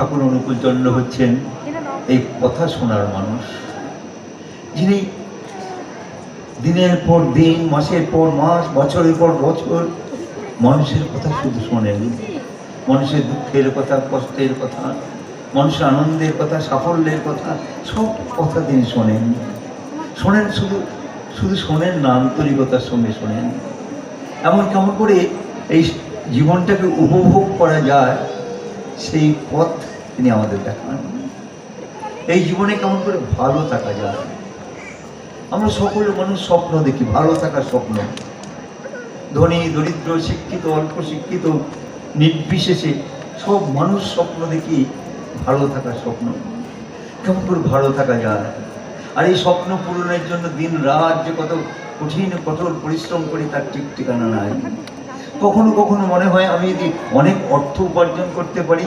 ঠাকুর অনুকূল চন্দ্র হচ্ছেন এই কথা শোনার মানুষ। যিনি দিনের পর দিন, মাসের পর মাস, বছরের পর বছর মানুষের কথা শুধু শোনেন। মানুষের দুঃখের কথা, কষ্টের কথা, মানুষের আনন্দের কথা, সাফল্যের কথা, সব কথা তিনি শোনেন। শোনেন শুধু শুধু শোনেন না, আন্তরিকতার সঙ্গে শোনেন। এমন কেমন করে এই জীবনটাকে উপভোগ করা যায়, সেই পথ তিনি আমাদের দেখান। এই জীবনে কেমন করে ভালো থাকা যায়? আমরা সকল মানুষ স্বপ্ন দেখি, ভালো থাকার স্বপ্ন। ধনী, দরিদ্র, শিক্ষিত, অল্প শিক্ষিত, নির্বিশেষে সব মানুষ স্বপ্ন দেখি ভালো থাকার স্বপ্ন। কেমন করে ভালো থাকা যায়? আর এই স্বপ্ন পূরণের জন্য দিন রাত যে কত কঠিন, কঠোর পরিশ্রম করি তার ঠিক ঠিকানা নাই। কখনো কখনো মনে হয় আমি যদি অনেক অর্থ উপার্জন করতে পারি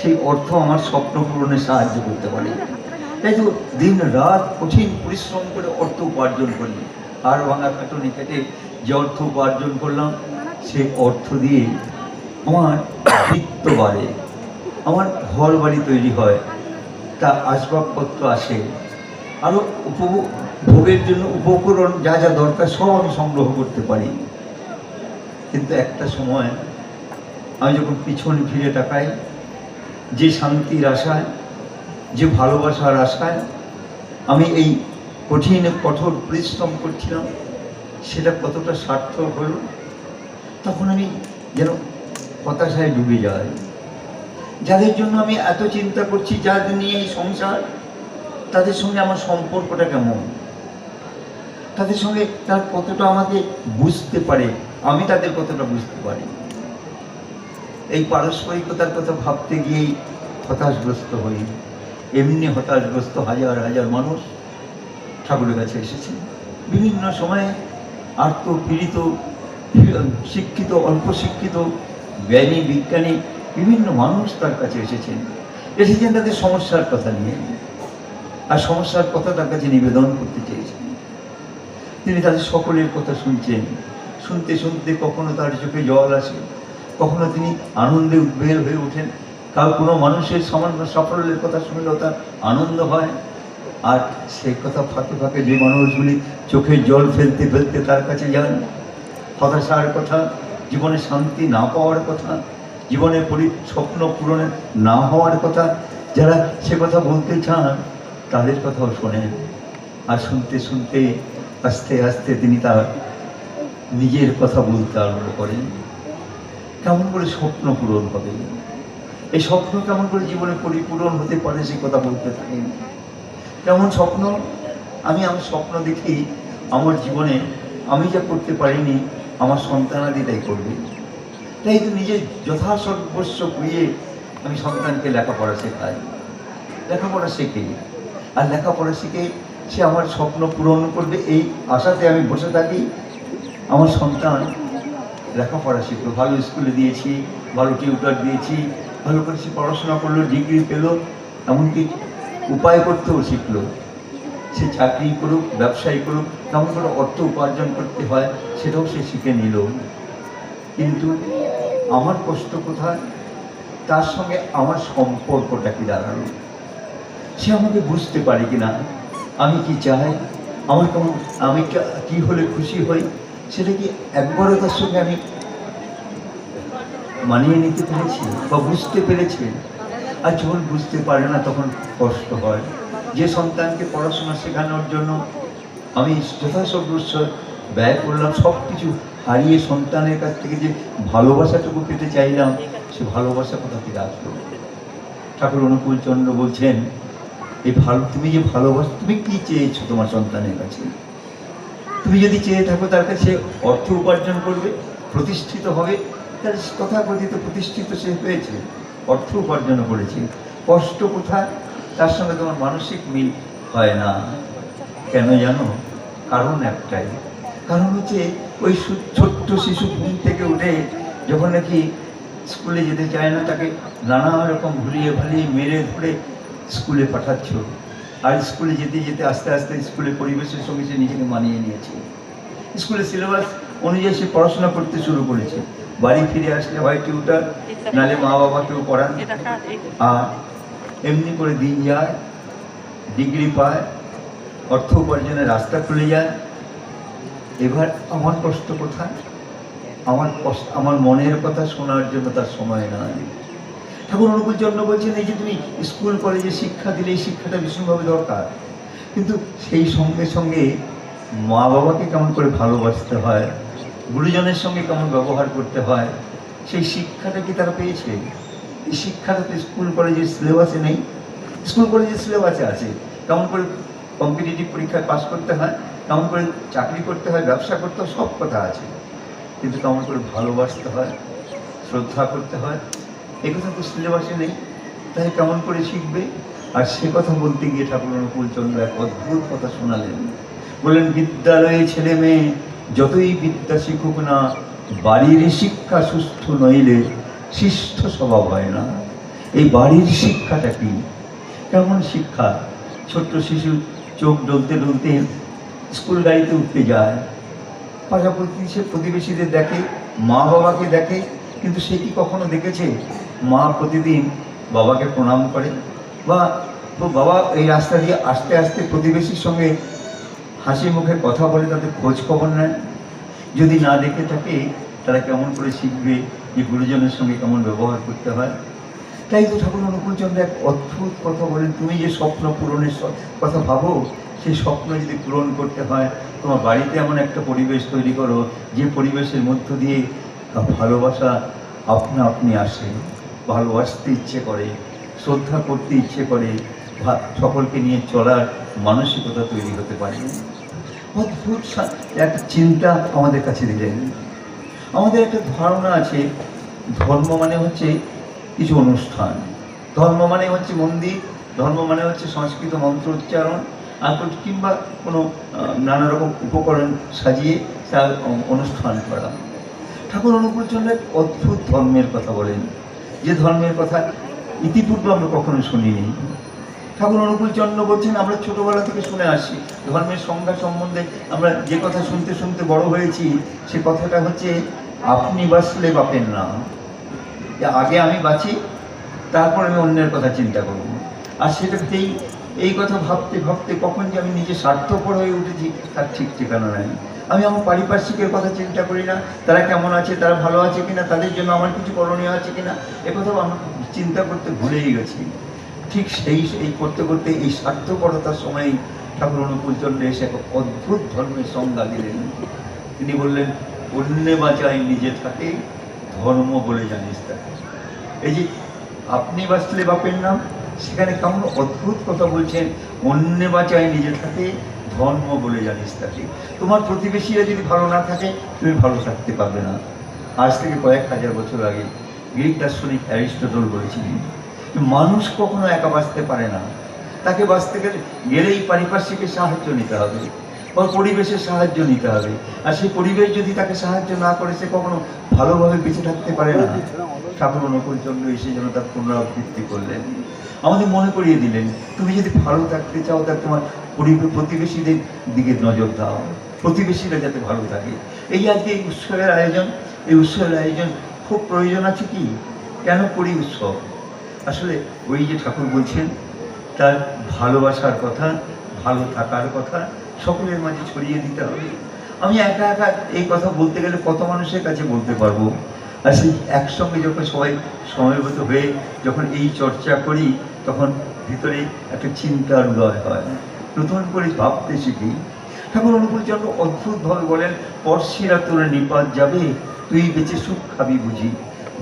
সেই অর্থ আমার স্বপ্ন পূরণে সাহায্য করতে পারে। তাই তো দিন রাত কঠিন পরিশ্রম করে অর্থ উপার্জন করি। আর ভাঙা খাটুনি খেটে যে অর্থ উপার্জন করলাম, সেই অর্থ দিয়ে আমার বৃত্ত বাড়ে। আমার ঘর বাড়ি তৈরি হয়, তা আসবাবপত্র আসে। আরও উপভোগ ভোগের জন্য উপকরণ যা যা দরকার সব আমি সংগ্রহ করতে পারি। কিন্তু একটা সময় আমি যখন পিছনে ফিরে তাকাই যে শান্তির আশায়, যে ভালোবাসার আশায় আমি এই কঠিন, কঠোর পরিশ্রম করছিলাম, সেটা কতটা সার্থক হলো? তখন আমি যেন হতাশায় ডুবে যাই। যাদের জন্য আমি এত চিন্তা করছি, যাদের নিয়ে এই সংসার, তাদের সঙ্গে আমার সম্পর্কটা কেমন? তাদের সঙ্গে তার কতটা আমাকে বুঝতে পারে? আমি তাদের কতটা বুঝতে পারি? এই পারস্পরিকতার কথা ভাবতে গিয়েই হতাশগ্রস্ত হই। এমনি হতাশগ্রস্ত হাজার হাজার মানুষ ঠাকুরের কাছে এসেছে। বিভিন্ন সময়ে আর্ত পীড়িত, শিক্ষিত, অল্প শিক্ষিত, জ্ঞানী, বিজ্ঞানী বিভিন্ন মানুষ তার কাছে এসেছেন। এসেছেন তাদের সমস্যার কথা নিয়ে। আর সমস্যার কথা তার কাছে নিবেদন করতে চেয়েছেন। তিনি তাদের সকলের কথা শুনছেন। শুনতে শুনতে কখনো তার চোখে জল আসে। কখনো তিনি আনন্দে উদ্বেল হয়ে ওঠেন। কার কোনো মানুষের সামান্য সাফল্যের কথা শুনলেও তার আনন্দ হয়। আর সেই কথা ফাঁকে ফাঁকে যে মানুষগুলি চোখে জল ফেলতে ফেলতে তার কাছে যান। হতাশার কথা, জীবনে শান্তি না পাওয়ার কথা জীবনের পরি স্বপ্ন পূরণের না হওয়ার কথা, যারা সে কথা বলতে চান, তাদের কথাও শোনেন। আর শুনতে শুনতে আস্তে আস্তে তিনি তার নিজের কথা বলতে আরম্ভ করেন। কেমন করে স্বপ্ন পূরণ হবে? এই স্বপ্ন কেমন করে জীবনে পরিপূরণ হতে পারে সে কথা বলতে থাকেন। কেমন স্বপ্ন? আমি আমার স্বপ্ন দেখি আমার জীবনে আমি যা করতে পারিনি, আমার সন্তানাদি তাই করবে। তাই তো নিজের যথাসর্বস্ব কুইয়ে আমি সন্তানকে লেখাপড়া শেখাই। লেখাপড়া শেখে। আর লেখাপড়া শিখে সে আমার স্বপ্ন পূরণ করবে, এই আশাতে আমি বসে থাকি। আমার সন্তান লেখাপড়া শিখলো, ভালো স্কুলে দিয়েছি, ভালো টিউটার দিয়েছি, ভালো করে সে পড়াশোনা করল ডিগ্রি পেল, এমনকি উপায় করতেও শিখলো। সে চাকরি করুক, ব্যবসায়ী করুক, কেমন করে অর্থ উপার্জন করতে হয়, সেটাও সে শিখে নিল। কিন্তু আমার কষ্ট কোথায়? তার সঙ্গে আমার সম্পর্কটা কি দাঁড়াল? সে আমাকে বুঝতে পারে কি না আমি কি চাই? আমার কেমন আমি কি হলে খুশি হই? সেটা কি একবারও তার সঙ্গে আমি মানিয়ে নিতে পেরেছি বা বুঝতে পেরেছি? আর যখন বুঝতে পারে না, তখন কষ্ট হয়। যে সন্তানকে পড়াশোনা শেখানোর জন্য আমি যথাসর্বস্ব ব্যয় করলাম সব কিছু হারিয়ে সন্তানের কাছ থেকে যে ভালোবাসাটুকু পেতে চাইলাম, সে ভালোবাসা কোথা থেকে আসলো? ঠাকুর অনুকূল চন্দ্র বলছেন এই ভালো, তুমি যে ভালোবাসা, তুমি কি চেয়েছো তোমার সন্তানের কাছে? তুমি যদি চেয়ে থাকো, তার কাছে অর্থ উপার্জন করবে, প্রতিষ্ঠিত হবে। তার তথাকথিত প্রতিষ্ঠিত সে হয়েছে, অর্থ উপার্জনও করেছে। কষ্ট কোথায়? তার সঙ্গে তোমার মানসিক মিল হয় না। কেন জানো? কারণ একটাই। কারণ হচ্ছে ওই ছোট্ট শিশু ঘুম থেকে উঠে যখন নাকি স্কুলে যেতে চায় না, তাকে নানা রকম ভুলিয়ে ভালিয়ে মেরে ধরে স্কুলে পাঠাচ্ছ। আর স্কুলে যেতে যেতে আস্তে আস্তে স্কুলের পরিবেশের সঙ্গে সে নিজেকে মানিয়ে নিয়েছে। স্কুলের সিলেবাস অনুযায়ী সে পড়াশোনা করতে শুরু করেছে। বাড়ি ফিরে আসলে হয় টিউটার নাহলে মা বাবাকেও পড়ান। আর এমনি করে দিন যায়, ডিগ্রি পায়, অর্থ উপার্জনের রাস্তা খুলে যায়। এবার আমার কষ্ট কোথায়? আমার কষ্ট, আমার মনের কথা শোনার জন্য তার সময় নাই। ঠাকুর অনুকূল চন্দ্র বলছেন, এই যে তুমি স্কুল, কলেজে শিক্ষা দিলে এই শিক্ষাটা ভীষণভাবে দরকার। কিন্তু সেই সঙ্গে সঙ্গে মা বাবাকে কেমন করে ভালোবাসতে হয়, গুরুজনের সঙ্গে কেমন ব্যবহার করতে হয়, সেই শিক্ষাটা কি তারা পেয়েছে? এই শিক্ষাটা তো স্কুল, কলেজের সিলেবাসে নেই। স্কুল, কলেজের সিলেবাসে আছে। কেমন করে কম্পিটিটিভ পরীক্ষায় পাস করতে হয়, কেমন করে চাকরি করতে হয়, ব্যবসা করতে হয়, সব কথা আছে। কিন্তু কেমন করে ভালোবাসতে হয়, শ্রদ্ধা করতে হয় এ কথা তো সিলেবাসে নেই। তাই কেমন করে শিখবে? আর সে কথা বলতে গিয়ে ঠাকুর অনুকূল চন্দ্র এক অদ্ভুত কথা শোনালেন। বললেন, বিদ্যালয়ে ছেলে মেয়ে, যতই বিদ্যা শিখুক না, বাড়ির শিক্ষা সুস্থ নইলে শিষ্ট স্বভাব হয় না। এই বাড়ির শিক্ষাটা কি? কেমন শিক্ষা? ছোট্ট শিশু চোখ ডলতে ডলতে স্কুল গাড়িতে উঠতে যায়। পাশাপাশি সে প্রতিবেশীদের দেখে মা বাবাকে দেখে, কিন্তু সে কি কখনো দেখেছে? মা প্রতিদিন বাবাকে প্রণাম করে বা বাবা এই রাস্তা দিয়ে আস্তে আস্তে প্রতিবেশীর সঙ্গে হাসি মুখে কথা বলে তাদের খোঁজ খবর নেয়। যদি না দেখে থাকে, তারা কেমন করে শিখবে যে গুরুজনের সঙ্গে কেমন ব্যবহার করতে হয়? তাই তো ঠাকুর অনুকূলচন্দ্র এক অদ্ভুত কথা বলেন, তুমি যে স্বপ্ন পূরণের কথা ভাবো, সেই স্বপ্ন যদি পূরণ করতে হয়, তোমার বাড়িতে এমন একটা পরিবেশ তৈরি করো, যে পরিবেশের মধ্য দিয়ে ভালোবাসা আপনা আপনি আসে। ভালোবাসতে ইচ্ছে করে, শ্রদ্ধা করতে ইচ্ছে করে সকলকে নিয়ে চলার মানসিকতা তৈরি হতে পারে। অদ্ভুত একটা চিন্তা আমাদের কাছে দিলেন আমাদের একটা ধারণা আছে, ধর্ম মানে হচ্ছে কিছু অনুষ্ঠান। ধর্ম মানে হচ্ছে মন্দির, ধর্ম মানে হচ্ছে সংস্কৃত মন্ত্র উচ্চারণ আর কিংবা কোনো নানা রকম উপকরণ সাজিয়ে তার অনুষ্ঠান করা। ঠাকুর অনুকূল চন্দ্র এক অদ্ভুত ধর্মের কথা বলেন। যে ধর্মের কথা ইতিপূর্বে আমরা কখনো শুনিনি। ঠাকুর অনুকূল চন্দ্র বলছেন, আমরা ছোটবেলা থেকে শুনে আসি, ধর্মের সংজ্ঞা সম্বন্ধে আমরা যে কথা শুনতে শুনতে বড় হয়েছি, সে কথাটা হচ্ছে, আপনি বাঁচলে বাপের নাম। আগে আমি বাঁচি, তারপর আমি অন্যের কথা চিন্তা করব। আর সেটাতেই এই কথা ভাবতে ভাবতে কখন যে আমি নিজে স্বার্থপর হয়ে উঠেছি, তার ঠিক ঠিকানা নাই। আমি আমার পারিপার্শ্বিকের কথা চিন্তা করি না, তারা কেমন আছে, তারা ভালো আছে কিনা, তাদের জন্য আমার কিছু করণীয় আছে কিনা একথাও আমি চিন্তা করতে ভুলেই গেছি। ঠিক সেই, এই করতে করতে এই স্বার্থপরতার সময়ই ঠাকুর অনুকূল চন্দ্র এসে এক অদ্ভুত ধর্মের সংজ্ঞা দিলেন। তিনি বললেন, অন্যে বাঁচাই নিজে থাকে, ধর্ম বলে জানিস তাকে। এই যে আপনি বাঁচলে বাপের নাম, সেখানে কেমন অদ্ভুত কথা বলছেন, অন্যে বাঁচায় নিজে থাকে ধর্ম বলে জানিস তাকে। তোমার প্রতিবেশীরা যদি ভালো না থাকে, তুমি ভালো থাকতে পারবে না। আজ থেকে কয়েক হাজার বছর আগে গ্রিক দার্শনিক অ্যারিস্টটল বলেছিলেন মানুষ কখনো একা বাঁচতে পারে না। তাকে বাঁচতে গেলে গেলেই পারিপার্শ্বিকের সাহায্য নিতে হবে, বা পরিবেশের সাহায্য নিতে হবে। আর সেই পরিবেশ যদি তাকে সাহায্য না করে, সে কখনো ভালোভাবে বেঁচে থাকতে পারে না। ঠাকুর অনুকূল চন্দ্র এসে যেন তার পুনরাবৃত্তি করলেন। আমাদের মনে করিয়ে দিলেন, তুমি যদি ভালো থাকতে চাও, তাহলে তোমার প্রতিবেশীদের দিকে নজর দাও। প্রতিবেশীরা যাতে ভালো থাকে। এই আজকে এই উৎসবের আয়োজন, এই উৎসবের আয়োজন খুব প্রয়োজন আছে কি? কেন করি উৎসব? আসলে ওই যে ঠাকুর বলছেন, তার ভালোবাসার কথা, ভালো থাকার কথা সকলের মাঝে ছড়িয়ে দিতে হবে। আমি একা একা এই কথা বলতে গেলে কত মানুষের কাছে বলতে পারব? আর সেই একসঙ্গে যখন সবাই সমবেত হয়ে যখন এই চর্চা করি তখন ভিতরে একটা চিন্তার উদয় হয়। নতুন করে ভাবতে শিখি। ঠাকুর অনুকূল চন্দ্র অদ্ভুতভাবে বলেন, পরশিরা তোরা নিপাত যাবে, তুই বেঁচে সুখ খাবি বুঝি।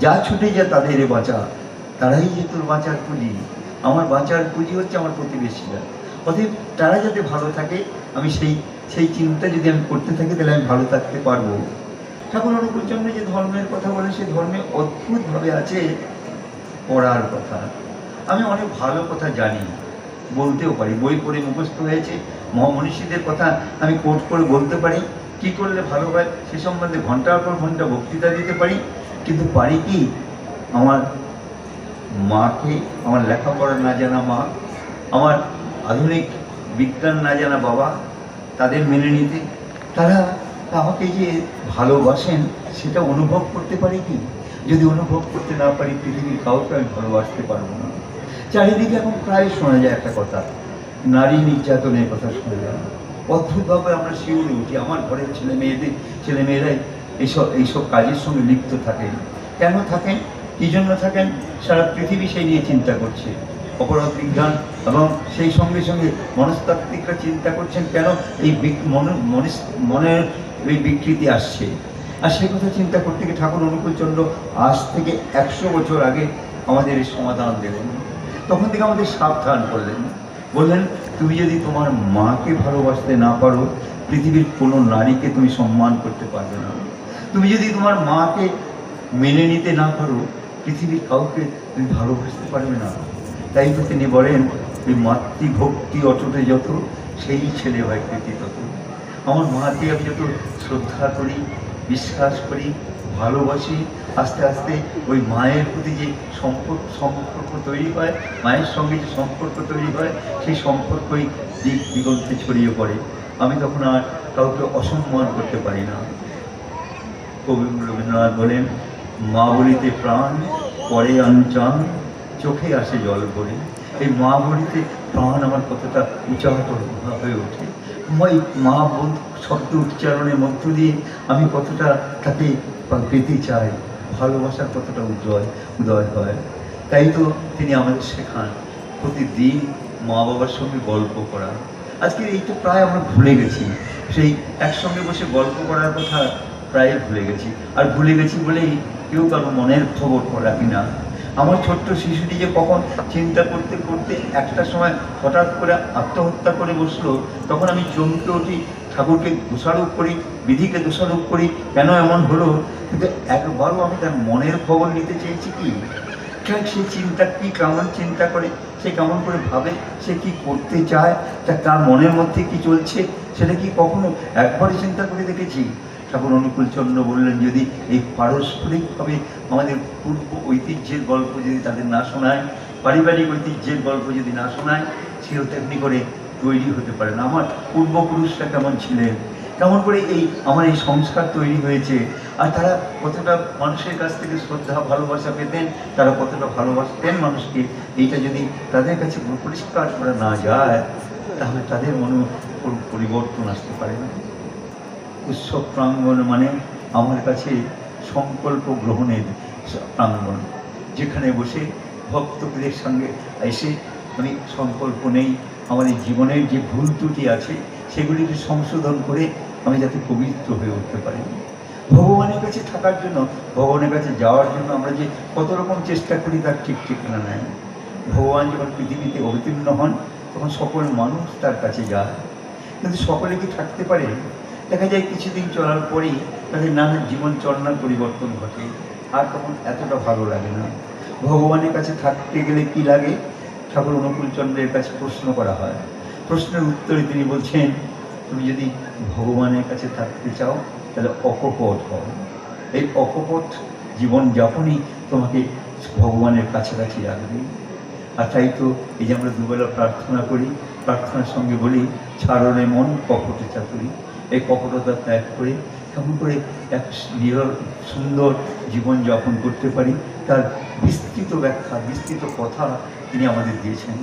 যা ছুটে যা তাদের বাঁচা, তারাই যে তোর বাঁচার পুঁজি। আমার বাঁচার পুঁজি হচ্ছে আমার প্রতিবেশীরা। অতএব তারা যাতে ভালো থাকে, আমি সেই সেই চিন্তা যদি আমি করতে থাকি, তাহলে আমি ভালো থাকতে পারব। ঠাকুর অনুকূল চন্দ্র যে ধর্মের কথা বলে সেই ধর্মে অদ্ভুতভাবে আছে পড়ার কথা। আমি অনেক ভালো কথা জানি, বলতেও পারি। বই পড়ে মুখস্থ হয়েছে, মহামনীষীদের কথা আমি কোট করে বলতে পারি। কি করলে ভালো হয় সে সম্বন্ধে ঘণ্টার পর ঘণ্টা বক্তৃতা দিতে পারি। কিন্তু পারি কি? আমার মাকে, আমার লেখাপড়া না জানা মা, আমার আধুনিক বিজ্ঞান না জানা বাবা, তাদের মেনে নিতে। তারা আমাকে যে ভালোবাসেন, সেটা অনুভব করতে পারি কি? যদি অনুভব করতে না পারি, পৃথিবীর কাউকে আমি ভালোবাসতে পারব না। চারিদিকে এখন প্রায় শোনা যায় একটা কথা, নারী নির্যাতনের কথা শোনা যায়। অদ্ভুতভাবে আমরা শিউরে উঠি। আমার ঘরের ছেলে মেয়েদের, ছেলে মেয়েরাই এইসব এইসব কাজের সঙ্গে লিপ্ত থাকেন। কেন থাকেন? কী জন্য থাকেন? সারা পৃথিবী সেই নিয়ে চিন্তা করছে। অপরাধ বিজ্ঞান এবং সেই সঙ্গে সঙ্গে মনস্তাত্ত্বিকরা চিন্তা করছেন, কেন এই মন- মনের এই বিকৃতি আসছে? আর সেই কথা চিন্তা করতে গিয়ে ঠাকুর অনুকূলচন্দ্র আজ থেকে একশো বছর আগে আমাদের এই সমাধান দেবেন তখন থেকে আমাদের সাবধান করলেন। বললেন, তুমি যদি তোমার মাকে ভালোবাসতে না পারো, পৃথিবীর কোনো নারীকে তুমি সম্মান করতে পারবে না। তুমি যদি তোমার মাকে মেনে নিতে না পারো, পৃথিবীর কাউকে তুমি ভালোবাসতে পারবে না। তাই তো তিনি বলেন, ওই মাতৃভক্তি অচটে যত, সেই ছেলে হয় কৃতি তত। আমার মাকে আমি যত শ্রদ্ধা করি, বিশ্বাস করি, ভালোবাসি আস্তে আস্তে ওই মায়ের প্রতি যে সম্পর্ক সম্পর্ক তৈরি হয়, মায়ের সঙ্গে যে সম্পর্ক তৈরি হয়, সেই সম্পর্কই দিক দিগন্তে ছড়িয়ে পড়ে। আমি তখন আর কাউকে অসম্মান করতে পারি না। কবি রবীন্দ্রনাথ বলেন, মা বলিতে প্রাণ, পরে আনচান চোখে আসে জল পড়ে এই মা বলিতে প্রাণ আমার কতটা উচ্চাহত হয়ে ওঠে। মই মা শব্দ উচ্চারণের মধ্য দিয়ে আমি কতটা তাকে পেতে চাই। ভালোবাসার কতটা উজ্জ্বল উদয় হয়, তাই তো তিনি আমাদের শেখান। প্রতিদিন মা বাবার সঙ্গে গল্প করা। আজকে এইটা প্রায় আমরা ভুলে গেছি। সেই একসঙ্গে বসে গল্প করার কথা প্রায় ভুলে গেছি। আর ভুলে গেছি বলেই কেউ কারও মনের খবর রাখি না আমার ছোট্ট শিশুটি যে কখন চিন্তা করতে করতে একটা সময় হঠাৎ করে আত্মহত্যা করে বসল, তখন আমি চমকে উঠি ঠাকুরকে দোষারোপ করি, বিধিকে দোষারোপ করি, কেন এমন হলো? কিন্তু একবারও আমি তার মনের খবর নিতে চেয়েছি কি? সে চিন্তা, কি কেমন চিন্তা করে, সে কেমন করে ভাবে, সে কি করতে চায়, তা তার মনের মধ্যে কি চলছে, সেটা কি কখনো একবারই চিন্তা করে দেখেছি? ঠাকুর অনুকূল চন্দ্র বললেন, যদি এই পারস্পরিকভাবে আমাদের পূর্ব ঐতিহ্যের গল্প যদি তাদের না শোনায়, পারিবারিক ঐতিহ্যের গল্প যদি না শোনায়, সেও তেমনি করে তৈরি হতে পারে না। আমার পূর্বপুরুষরা কেমন ছিলেন? কেমন করে এই আমার এই সংস্কার তৈরি হয়েছে? আর তারা কতটা মানুষের কাছ থেকে শ্রদ্ধা, ভালোবাসা পেতেন? তারা কতটা ভালোবাসতেন মানুষকে? এইটা যদি তাদের কাছে পরিষ্কার করা না যায়, তাহলে তাদের মনে পরিবর্তন আসতে পারে না। উৎসব প্রাঙ্গণ মানে আমার কাছে সংকল্প গ্রহণের প্রাঙ্গণ, যেখানে বসে ভক্তদের সঙ্গে এসে আমি সংকল্প নেই আমাদের জীবনের যে ভুল ত্রুটি আছে, সেগুলিকে সংশোধন করে আমি যাতে পবিত্র হয়ে উঠতে পারি। ভগবানের কাছে থাকার জন্য, ভগবানের কাছে যাওয়ার জন্য আমরা যে কত রকম চেষ্টা করি, তার ঠিক ঠিকানা নেয় ভগবান যখন পৃথিবীতে অবতীর্ণ হন, তখন সকল মানুষ তার কাছে যায়। কিন্তু সকলে কি থাকতে পারে? দেখা যায় কিছুদিন চলার পরেই তাদের নানা জীবন চলনার পরিবর্তন ঘটে। আর তখন এতটা ভালো লাগে না। ভগবানের কাছে থাকতে গেলে কি লাগে? ঠাকুর অনুকূল চন্দ্রের কাছে প্রশ্ন করা হয়। প্রশ্নের উত্তরে তিনি বলছেন, তুমি যদি ভগবানের কাছে থাকতে চাও, তাহলে অকপট হও। এই অকপট জীবনযাপনই তোমাকে ভগবানের কাছাকাছি রাখবে। আর তাই তো এই যে আমরা দুবেলা প্রার্থনা করি, প্রার্থনার সঙ্গে বলি, ছাড়নে মন, কপটে চাতুরি। এই কপটতা ত্যাগ করে কেমন করে এক নিরল সুন্দর জীবনযাপন করতে পারি, তার বিস্তৃত ব্যাখ্যা, বিস্তৃত কথা তিনি আমাদের দিয়েছেন।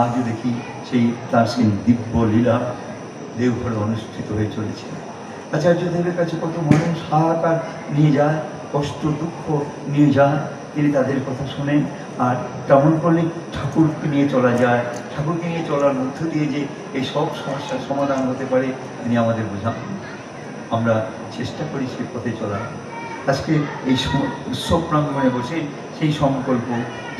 আজও দেখি সেই তার সেই দিব্য লীলা দেওঘরে অনুষ্ঠিত হয়ে চলেছে। আচার্যদেবের কাছে কত মানুষ হাহাকার নিয়ে যায়, কষ্ট দুঃখ নিয়ে যায়, তিনি তাদের কথা শোনেন। আর তেমন করলে ঠাকুরকে নিয়ে চলা যায়, ঠাকুরকে নিয়ে চলার মধ্য দিয়ে যে এই সব সমস্যার সমাধান হতে পারে, তিনি আমাদের বোঝান। আমরা চেষ্টা করি সে পথে চলার। আজকে এই উৎসব প্রাঙ্গণে বসে সেই সংকল্প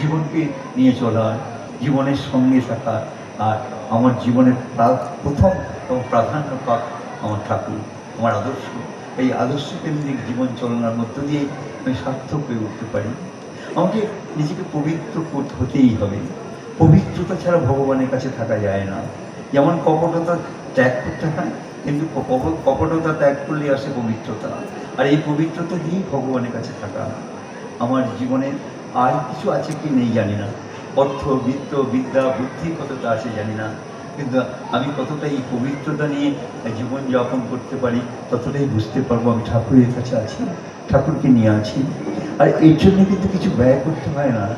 জীবনকে নিয়ে চলার জীবনের সঙ্গে থাকা আর আমার জীবনের প্রা- প্রথম এবং প্রাধান্য পাক আমার ঠাকুর, আমার আদর্শ। এই আদর্শ কেন্দ্রিক জীবন চলনার মধ্য দিয়ে আমি সার্থক হয়ে উঠতে পারি। আমাকে নিজেকে পবিত্র হতেই হবে। পবিত্রতা ছাড়া ভগবানের কাছে থাকা যায় না। যেমন কপটতা ত্যাগ করতে হয়, কিন্তু কপ- কপটতা ত্যাগ করলে আসে পবিত্রতা। আর এই পবিত্রতা দিয়েই ভগবানের কাছে থাকা। আমার জীবনে আর কিছু আছে কি নেই জানি না। অর্থ, বিত্ত, বিদ্যা, বুদ্ধি কতটা আছে জানি না। কিন্তু আমি কতটা এই পবিত্রতা নিয়ে জীবনযাপন করতে পারি, ততটাই বুঝতে পারব আমি ঠাকুরের কাছে আছি, ঠাকুরকে নিয়ে আছি। আর এর জন্য কিন্তু কিছু ব্যয় করতে হয় না।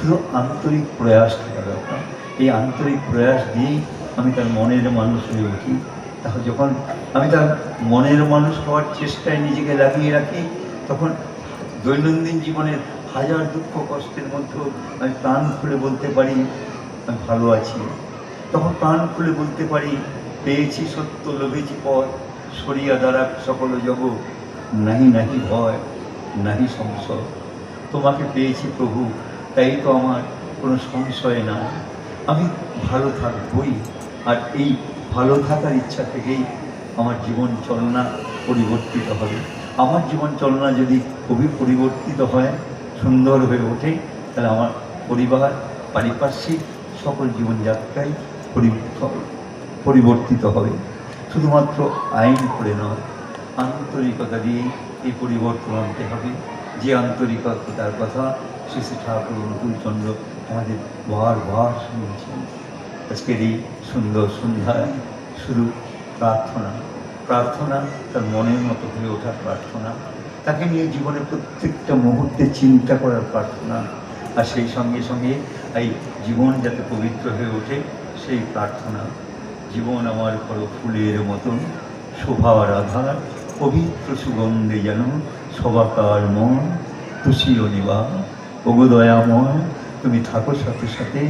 শুধু আন্তরিক প্রয়াস থাকা দরকার। এই আন্তরিক প্রয়াস দিয়েই আমি তার মনের মানুষ হয়ে উঠি। তাহলে যখন আমি তার মনের মানুষ হওয়ার চেষ্টায় নিজেকে লাগিয়ে রাখি, তখন দৈনন্দিন জীবনের হাজার দুঃখ কষ্টের মধ্যেও আমি প্রাণ খুলে বলতে পারি, আমি ভালো আছি। তখন প্রাণ খুলে বলতে পারি, পেয়েছি সত্য, লোভেছি পথ, সরিয়া দ্বারা সকল জগৎ নাহি নাহি ভয়, নাহি সংশয়। তোমাকে পেয়েছি প্রভু, তাই তো আমার কোনো সংশয় না আমি ভালো থাকবই, আর এই ভালো থাকার ইচ্ছা থেকেই আমার জীবন চলনা পরিবর্তিত হবে। আমার জীবন চলনা যদি খুবই পরিবর্তিত হয় সুন্দর হয়ে ওঠে, তাহলে আমার পরিবার, পারিপার্শ্বিক সকল জীবনযাত্রাই পরিবর্তিত হবে। শুধুমাত্র আইন করে নয়, আন্তরিকতা দিয়ে এই পরিবর্তন আনতে হবে। যে আন্তরিকতার কথা শ্রী শ্রী ঠাকুর অনুকূলচন্দ্র আমাদের বারবার শুনেছেন আজকের এই সুন্দর সন্ধ্যায় শুধু প্রার্থনা প্রার্থনা তার মনের মতো হয়ে ওঠার প্রার্থনা। তাকে নিয়ে জীবনের প্রত্যেকটা মুহূর্তে চিন্তা করার প্রার্থনা আর সেই সঙ্গে সঙ্গে এই জীবন যাতে পবিত্র হয়ে ওঠে, সেই প্রার্থনা জীবন আমার করো ফুলের মতন শোভার আধার পবিত্র সুগন্ধে যেন সবাকার মন খুশি ও নিবা। ওগো দয়াময়, তুমি থাকো সাথে সাথে,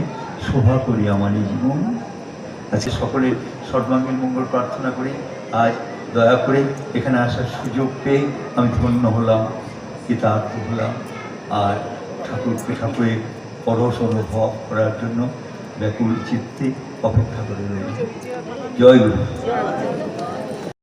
শোভা করি আমার জীবন। আজকে সকলের সর্বাঙ্গীন মঙ্গল প্রার্থনা করি আজ দয়া করে এখানে আসার সুযোগ পেয়ে আমি ধন্য হলাম কৃতার্থ হলাম, আর ঠাকুরকে ঠাকুরের পরশ অনুভব করার জন্য ব্যাকুল চিত্তে অপেক্ষা করে রয়েছে জয় গুরু।